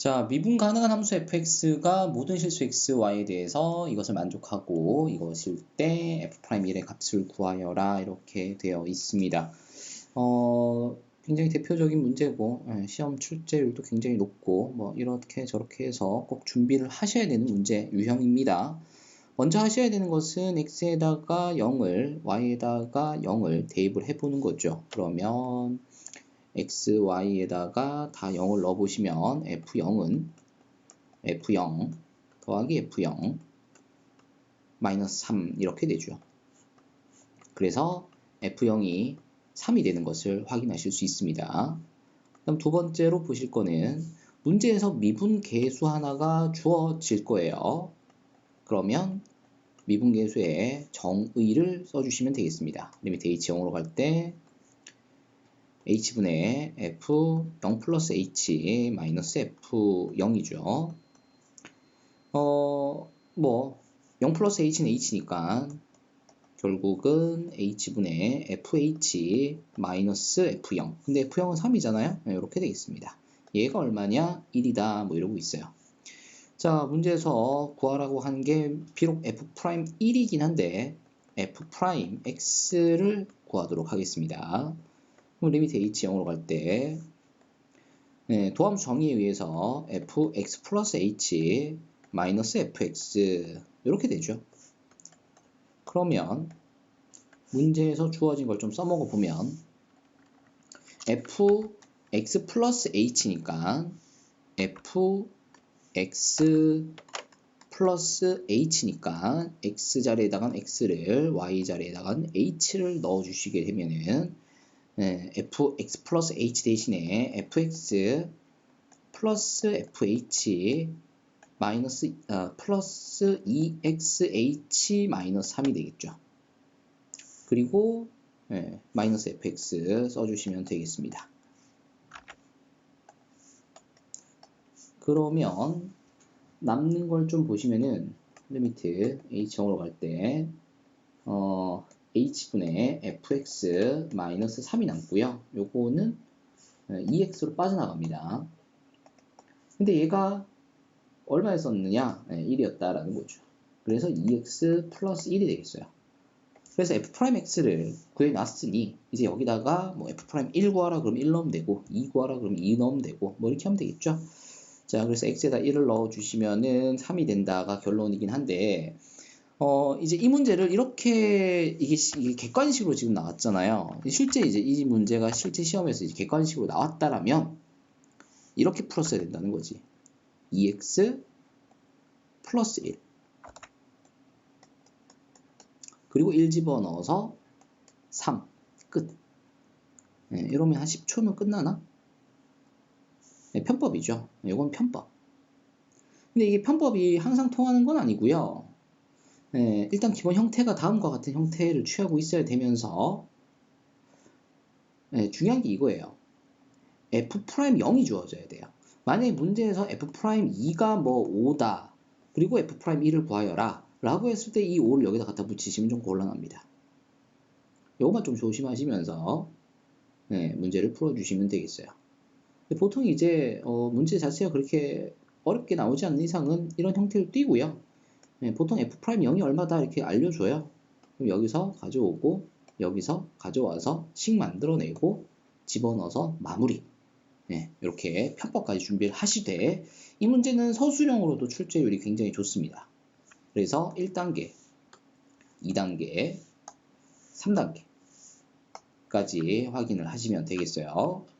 자, 미분 가능한 함수 fx가 모든 실수 x, y에 대해서 이것을 만족하고 이것일 때 f'1의 값을 구하여라 이렇게 되어 있습니다. 어, 굉장히 대표적인 문제고 예, 시험 출제율도 굉장히 높고 뭐 이렇게 저렇게 해서 꼭 준비를 하셔야 되는 문제 유형입니다. 먼저 하셔야 되는 것은 x에다가 0을 y에다가 0을 대입을 해보는 거죠. 그러면 x, y에다가 다 0을 넣어보시면 f0은 f0 더하기 f0 마이너스 3 이렇게 되죠. 그래서 f0이 3이 되는 것을 확인하실 수 있습니다. 그럼 두 번째로 보실 거는 문제에서 미분 계수 하나가 주어질 거예요. 그러면 미분 계수에 정의를 써주시면 되겠습니다. 리미트 h 0으로 갈 때 h분의 f 0 플러스 h 마이너스 f 0이죠. 어, 뭐, 0 플러스 h는 h니까 결국은 h분의 fh 마이너스 f0. 근데 f0은 3이잖아요. 이렇게 되겠습니다. 얘가 얼마냐? 1이다. 뭐 이러고 있어요. 자, 문제에서 구하라고 한 게 비록 f'1이긴 한데 f'x를 구하도록 하겠습니다. 그럼 리미트 h 0으로 갈때 네, 도함수 정의에 의해서 fx 플러스 h 마이너스 fx 이렇게 되죠. 그러면 문제에서 주어진 걸 좀 써먹어 보면 fx 플러스 h니까 fx 플러스 h니까 x 자리에다가 x를 y 자리에다가 h를 넣어 주시게 되면은 네, fx 플러스 h 대신에 fx 플러스 fh 마이너스 어, 플러스 2xh 마이너스 3이 되겠죠. 그리고 네, 마이너스 fx 써주시면 되겠습니다. 그러면 남는 걸 좀 보시면은 리미트 h0으로 갈 때 어, h분의 fx 마이너스 3이 남고요. 요거는 2x로 빠져나갑니다. 근데 얘가 얼마였었느냐? 1이었다라는 거죠. 그래서 2x 플러스 1이 되겠어요. 그래서 f'x를 구해놨으니 이제 여기다가 뭐 f'1 구하라 그러면 1 넣으면 되고 2 구하라 그러면 2 넣으면 되고 뭐 이렇게 하면 되겠죠. 자 그래서 x에다 1을 넣어주시면은 3이 된다가 결론이긴 한데 어, 이제 이 문제를 이렇게 이게, 이게 객관식으로 지금 나왔잖아요. 실제 이제 이 문제가 실제 시험에서 이제 객관식으로 나왔다라면 이렇게 풀었어야 된다는 거지. 2x 플러스 1 그리고 1 집어넣어서 3 끝. 네, 이러면 한 10초면 끝나나? 네, 편법이죠. 이건 편법. 근데 이게 편법이 항상 통하는 건 아니고요. 네, 일단 기본 형태가 다음과 같은 형태를 취하고 있어야 되면서 네, 중요한 게 이거예요. f'0이 주어져야 돼요. 만약에 문제에서 f'2가 뭐 5다 그리고 f'1을 구하여라 라고 했을 때 이 5를 여기다 갖다 붙이시면 좀 곤란합니다. 이것만 좀 조심하시면서 네, 문제를 풀어주시면 되겠어요. 보통 이제 어, 문제 자체가 그렇게 어렵게 나오지 않는 이상은 이런 형태를 띄고요. 네, 보통 f'0이 얼마다 이렇게 알려줘요. 그럼 여기서 가져오고 여기서 가져와서 식 만들어내고 집어넣어서 마무리. 네, 이렇게 편법까지 준비를 하시되 이 문제는 서술형으로도 출제율이 굉장히 좋습니다. 그래서 1단계, 2단계, 3단계까지 확인을 하시면 되겠어요.